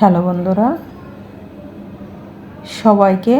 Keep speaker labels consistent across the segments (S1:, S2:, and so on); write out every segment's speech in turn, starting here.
S1: Hello বন্ধুরা, সবাইকে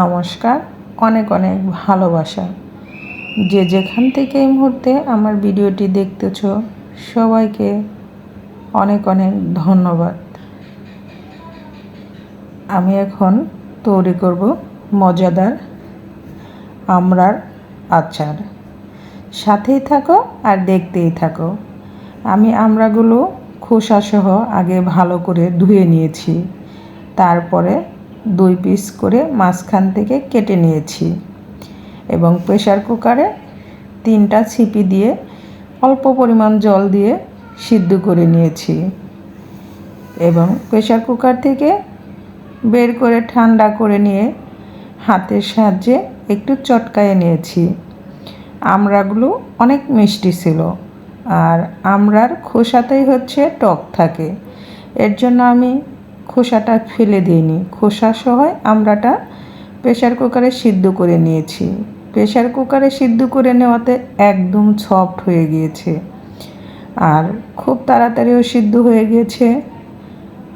S1: নমস্কার, অনেক অনেক ভালোবাসা। যে যেখান থেকে এই মুহূর্তে আমার ভিডিওটি দেখতেছ, সবাইকে অনেক অনেক ধন্যবাদ। আমি এখন তৈরি করব মজাদার আমরার আচার। সাথেই থাকো আর দেখতেই থাকো। আমি আমরাগুলো খোসাসহ আগে ভালো করে ধুয়ে নিয়েছি। তারপরে দুই পিস করে মাঝখান থেকে কেটে নিয়েছি এবং প্রেশার কুকারে তিনটা ছিপি দিয়ে অল্প পরিমাণ জল দিয়ে সিদ্ধ করে নিয়েছি এবং প্রেশার কুকার থেকে বের করে ঠান্ডা করে নিয়ে হাতের সাহায্যে একটু চটকায়ে নিয়েছি। আমরাগুলো অনেক মিষ্টি ছিল। আর আমরার খোসাতেই হচ্ছে টক থাকে। এর জন্য আমি খোসাটা ফেলে দিইনি। খোসা সহ আমরাটা প্রেশার কুকারে সিদ্ধ করে নিয়েছি। প্রেশার কুকারে সিদ্ধ করে নেওয়াতে একদম সফট হয়ে গিয়েছে। আর খুব তাড়াতাড়িও সিদ্ধ হয়ে গিয়েছে।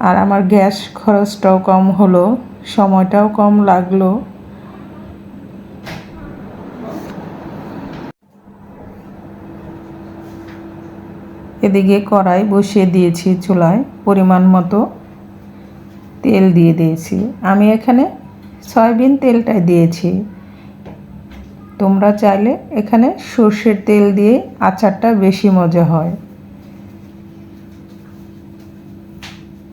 S1: আর আমার গ্যাস খরচটাও কম হলো, সময়টাও কম লাগল। এদিকে কড়াই বসিয়ে দিয়েছি চুলায়, পরিমাণ মতো তেল দিয়ে দিয়েছি। আমি এখানে সয়াবিন তেলটাই দিয়েছি। তোমরা চাইলে এখানে সর্ষের তেল দিয়ে আচারটা বেশি মজা হয়।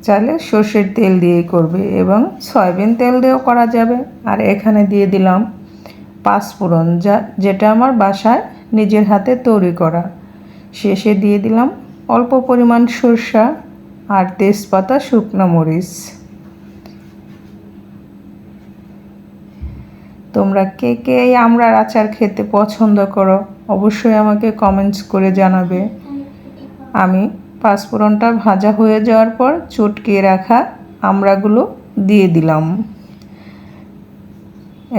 S1: চাইলে সর্ষের তেল দিয়েই করবে এবং সয়াবিন তেল দিয়েও করা যাবে। আর এখানে দিয়ে দিলাম পাঁচফোড়ন, যা, যেটা আমার বাসায় নিজের হাতে তৈরি করা। শেষে দিয়ে দিলাম অল্প পরিমাণ সরষা আর তেজপাতা, শুকনো মরিচ। তোমরা কে কে এই আমড়ার আচার খেতে পছন্দ করো, অবশ্যই আমাকে কমেন্টস করে জানাবে। আমি পাঁচফোড়নটা ভাজা হয়ে যাওয়ার পর চটকিয়ে রাখা আমড়াগুলো দিয়ে দিলাম।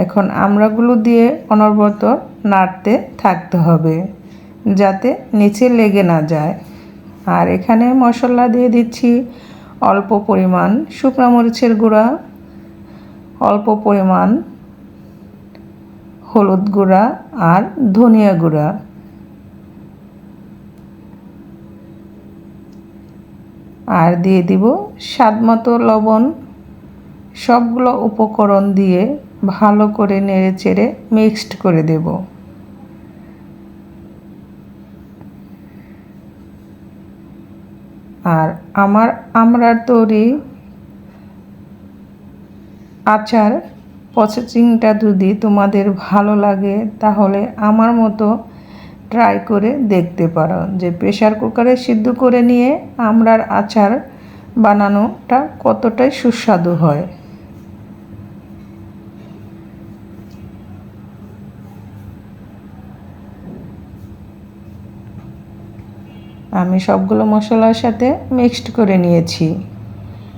S1: এখন আমড়াগুলো দিয়ে অনবরত নাড়তে থাকতে হবে, যাতে নিচে লেগে না যায়। আর এখানে মশলা দিয়ে দিচ্ছি অল্প পরিমাণ শুকনো মরিচের গুঁড়া, অল্প পরিমাণ হলুদ গুঁড়া আর ধনিয়া গুঁড়া। আর দিয়ে দিব স্বাদ মতো লবণ। সবগুলো উপকরণ দিয়ে ভালো করে নেড়ে চেড়ে মিক্সড করে দেব। আর আমার আমরার তৈরি আচার প্রসেসিংটা যদি তোমাদের ভালো লাগে, তাহলে আমার মতো ট্রাই করে দেখতে পারো। যে প্রেশার কুকারে সিদ্ধ করে নিয়ে আমরার আচার বানানোটা কতটাই সুস্বাদু হয়। আমি সবগুলো মশলার সাথে মিক্সড করে নিয়েছি।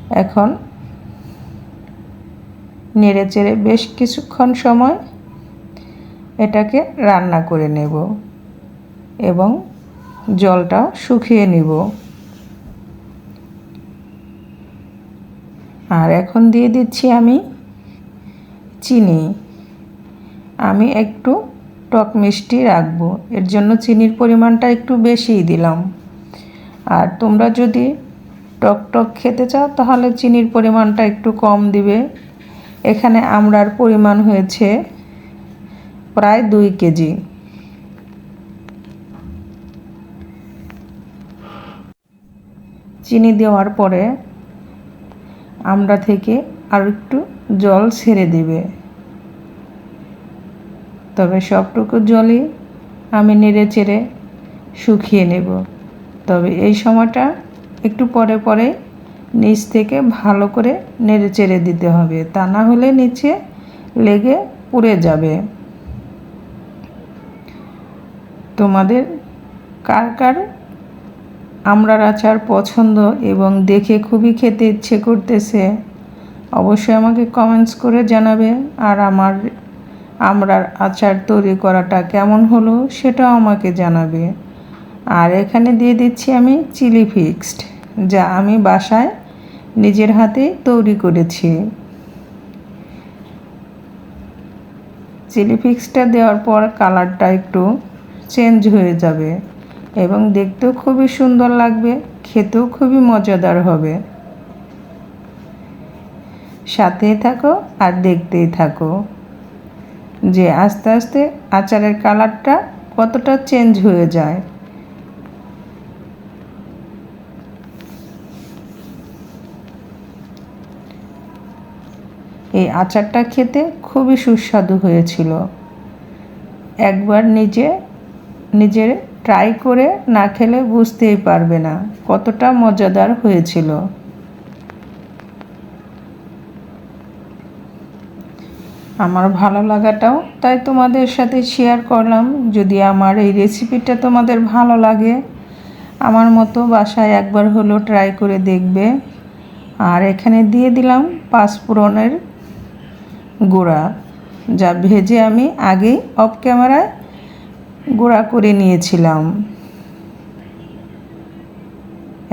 S1: এখন নেড়ে চেড়ে বেশ কিছুক্ষণ সময় এটাকে রান্না করে নেব এবং জলটা শুকিয়ে নিব। আর এখন দিয়ে দিচ্ছি আমি চিনি। আমি একটু টক মিষ্টি রাখব। এর জন্য চিনির পরিমাণটা একটু বেশিই দিলাম। আর তোমরা যদি টক টক খেতে চাও, তাহলে চিনির পরিমাণটা একটু কম দিবে। এখানে আমড়ার পরিমাণ হয়েছে প্রায় দুই কেজি। চিনি দেওয়ার পরে আমরা থেকে আর একটু জল ছেড়ে দিবে। তবে সবটুকু জলই আমি নেড়ে চেড়ে শুকিয়ে নেব। তবে এই সময়টা একটু পরে পরে নিচ থেকে ভালো করে নেড়ে চেড়ে দিতে হবে। তা না হলে নিচে লেগে পুড়ে যাবে। তোমাদের কার কার আমড়ার আচার পছন্দ এবং দেখে খুবই খেতে ইচ্ছে করতেছে, অবশ্যই আমাকে কমেন্টস করে জানাবে। আর আমার আমড়ার আচার তৈরি করাটা কেমন হলো সেটাও আমাকে জানাবে। আর এখানে দিয়ে দিচ্ছি আমি চিলি ফিক্সড, যা আমি বাসায় নিজের হাতে তৈরি করেছি। চিলি ফিক্সটা দেওয়ার পর কালারটা একটু চেঞ্জ হয়ে যাবে এবং দেখতেও খুবই সুন্দর লাগবে, খেতেও খুবই মজাদার হবে। সাথেই থাকো আর দেখতেই থাকো যে আস্তে আস্তে আচারের কালারটা কতটা চেঞ্জ হয়ে যায়। এই আচারটা খেতে খুবই সুস্বাদু হয়েছিল। একবার নিজে নিজের ট্রাই করে না খেলে বুঝতেই পারবে না কতটা মজাদার হয়েছিল। আমার ভালো লাগাটাও তাই তোমাদের সাথে শেয়ার করলাম। যদি আমার এই রেসিপিটা তোমাদের ভালো লাগে, আমার মতো বাসায় একবার হলো ট্রাই করে দেখবে। আর এখানে দিয়ে দিলাম পাঁচ পাঁচফোড়নের গুঁড়া, যা ভেজে আমি আগেই অফ ক্যামেরায় গুঁড়া করে নিয়েছিলাম।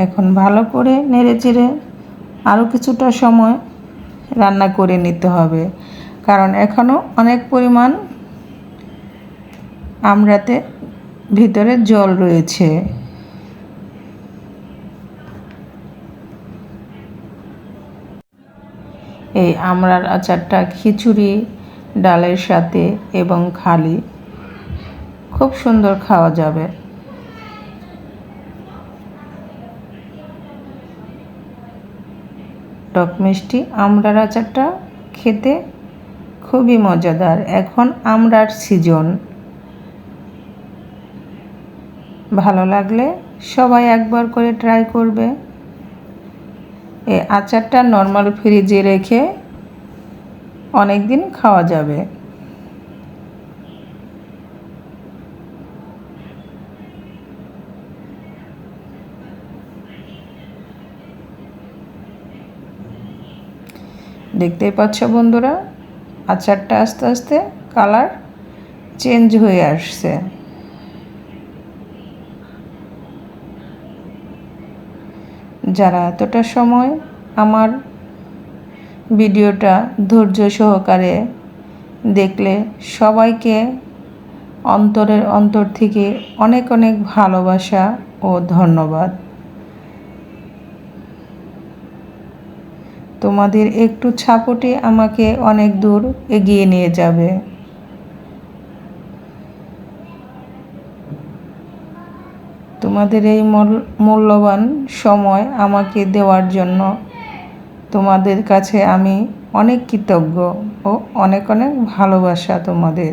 S1: এখন ভালো করে নেড়ে চেড়ে আরও কিছুটা সময় রান্না করে নিতে হবে, কারণ এখনও অনেক পরিমাণ আমরাতে ভিতরে জল রয়েছে। এই আমড়ার আচারটা খিচুড়ি, ডালের সাথে এবং খালি। খুব সুন্দর খাওয়া যাবে। টক মিষ্টি আমড়ার আচারটা খেতে খুবই মজাদার। এখন আমড়ার সিজন। ভালো লাগলে সবাই একবার করে ট্রাই করবে। এই আচারটা নর্মাল ফ্রিজে রেখে অনেক দিন খাওয়া যাবে। দেখতেই পাচ্ছ বন্ধুরা, আচারটা আস্তে আস্তে কালার চেঞ্জ হয়ে আসছে। যারা এতটা সময় আমার ভিডিওটা ধৈর্য সহকারে দেখলে সবাইকে অন্তরের অন্তর থেকে অনেক অনেক ভালোবাসা ও ধন্যবাদ। তোমাদের একটু ছাপটে আমাকে অনেক দূর এগিয়ে নিয়ে যাবে। তোমাদের এই মূল্যবান সময় আমাকে দেওয়ার জন্য তোমাদের কাছে আমি অনেক কৃতজ্ঞ ও অনেক অনেক ভালোবাসা তোমাদের।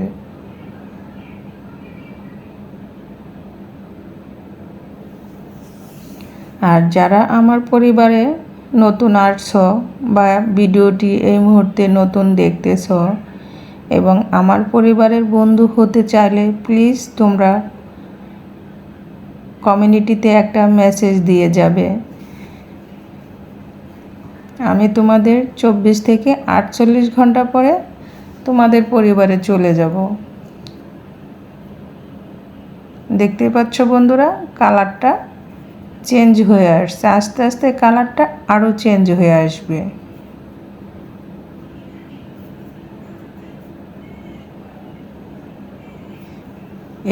S1: আর যারা আমার পরিবারে নতুন আসছ বা ভিডিওটি এই মুহূর্তে নতুন দেখতেছ এবং আমার পরিবারের বন্ধু হতে চাইলে প্লিজ তোমরা কমিউনিটিতে একটা মেসেজ দিয়ে যাবে। আমি তোমাদের চব্বিশ থেকে আটচল্লিশ ঘণ্টা পরে তোমাদের পরিবারে চলে যাব। দেখতে পাচ্ছ বন্ধুরা কালারটা চেঞ্জ হয়ে আসছে। আস্তে আস্তে কালারটা আরও চেঞ্জ হয়ে আসবে।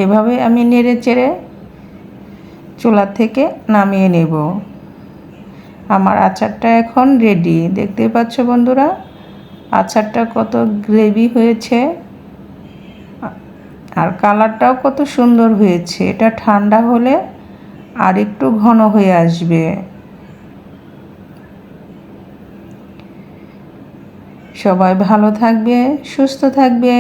S1: এভাবে আমি নেড়ে চেড়ে চুলা থেকে নামিয়ে নেব। আমার আচারটা এখন রেডি দেখতে পাচ্ছ বন্ধুরা, আচারটা কত গ্রেভি হয়েছে। আর কালারটাও কত সুন্দর হয়েছে। এটা ঠান্ডা হলে আর একটু ঘন হয়ে আসবে। সবাই ভালো থাকবে, সুস্থ থাকবে।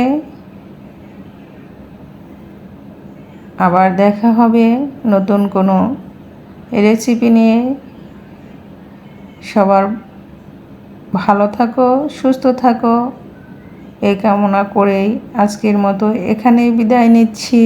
S1: আবার দেখা হবে নতুন কোনো রেসিপি নিয়ে। সবার ভালো থাকো, সুস্থ থাকো। এই কামনা করেই আজকের মতো এখানেই বিদায় নিচ্ছি।